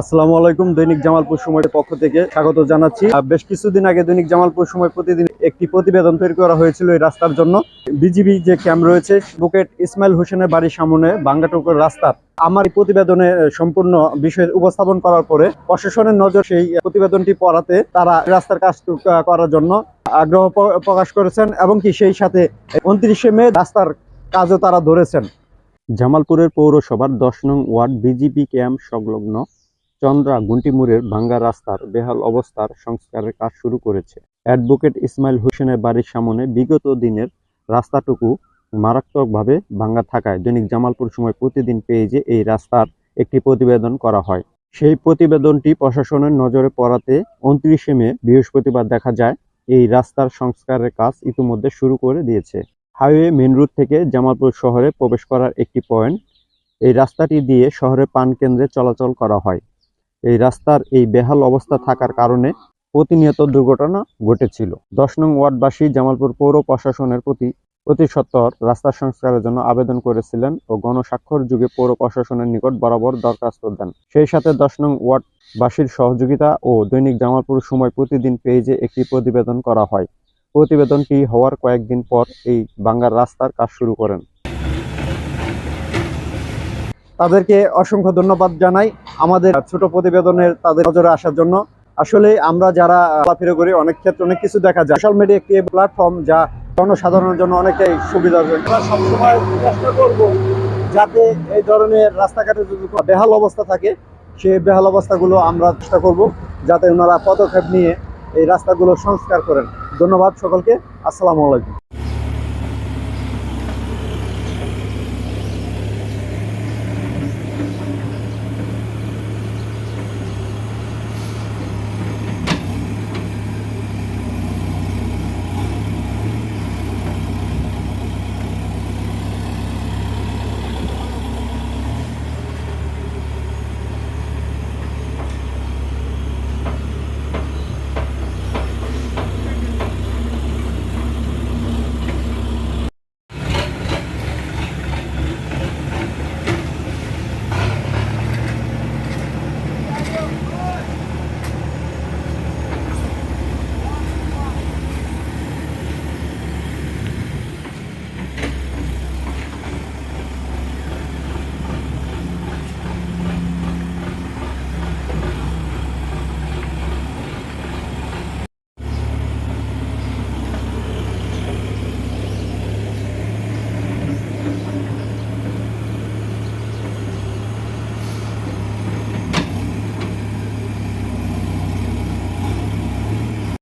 আসসালামু আলাইকুম, দৈনিক জামালপুর সময়ের পক্ষ থেকে স্বাগত জানাচ্ছি। বেশ কিছুদিন আগে দৈনিক জামালপুর সময় প্রতিদিন একটি প্রতিবেদন তৈরি করা হয়েছিল এই রাস্তার জন্য। বিজিবি যে ক্যাম্প রয়েছে, বুকেট ইসমাইল হোসেনের বাড়ির সামনে বাঙ্গাটুকুর রাস্তার আমার এই প্রতিবেদনে সম্পূর্ণ বিষয় উপস্থাপন করার পরে প্রশাসনের নজর সেই প্রতিবেদনটি পড়াতে তারা রাস্তার কাজ করার জন্য আগ্রহ প্রকাশ করেছেন এবং কি সেই সাথে উনত্রিশে মে রাস্তার কাজও তারা ধরেছেন। জামালপুরের পৌরসভার দশ নং ওয়ার্ড বিজিবি ক্যাম্প সংলগ্ন চন্দ্রা গুন্টিমুরের ভাঙ্গা রাস্তার বেহাল অবস্থার সংস্কারের কাজ শুরু করেছে। অ্যাডভোকেট ইসমাইল হোসেনের বাড়ির সামনে বিগত দিনের রাস্তাটুকু মারাত্মকভাবে ভাঙ্গা থাকায় দৈনিক জামালপুর সময় প্রতিদিন পেজে এই রাস্তার একটি প্রতিবেদন করা হয়। সেই প্রতিবেদনটি প্রশাসনের নজরে পড়াতে উনত্রিশে মে বৃহস্পতিবার দেখা যায়, এই রাস্তার সংস্কারের কাজ ইতিমধ্যে শুরু করে দিয়েছে। হাইওয়ে মেন রুট থেকে জামালপুর শহরে প্রবেশ করার একটি পয়েন্ট, এই রাস্তাটি দিয়ে শহরের পান কেন্দ্রে চলাচল করা হয়। এই রাস্তার এই বেহাল অবস্থা থাকার কারণে প্রতিনিয়ত দুর্ঘটনা ঘটেছিল। দশ নং ওয়ার্ডবাসী জামালপুর পৌর প্রশাসনের প্রতি অতি সত্বর রাস্তা সংস্কারের জন্য আবেদন করেছিলেন ও গণস্বাক্ষর যুগে পৌর প্রশাসনের নিকট বরাবর দরখাস্ত দেন। সেই সাথে দশ নং ওয়ার্ডবাসীর সহযোগিতা ও দৈনিক জামালপুর সময় প্রতিদিন পেজে একটি প্রতিবেদন করা হয়। প্রতিবেদনটি হওয়ার কয়েকদিন পর এই বাঙ্গার রাস্তার কাজ শুরু করেন। তাদেরকে অসংখ্য ধন্যবাদ জানাই আমাদের ছোট প্রতিবেদনের তাদের নজরে আসার জন্য। আসলে আমরা যারা চলাফেরা করি, অনেক ক্ষেত্রে অনেক কিছু দেখা যায়। সোশ্যাল মিডিয়া একটি প্ল্যাটফর্ম যা জনসাধারণের জন্য অনেকটাই সুবিধা আমরা সবসময় চেষ্টা করব যাতে এই ধরনের রাস্তাঘাটে যদি বেহাল অবস্থা থাকে, সেই বেহাল অবস্থাগুলো আমরা চেষ্টা করব যাতে ওনারা পদক্ষেপ নিয়ে এই রাস্তাগুলো সংস্কার করেন। ধন্যবাদ সকলকে। আসসালামু আলাইকুম।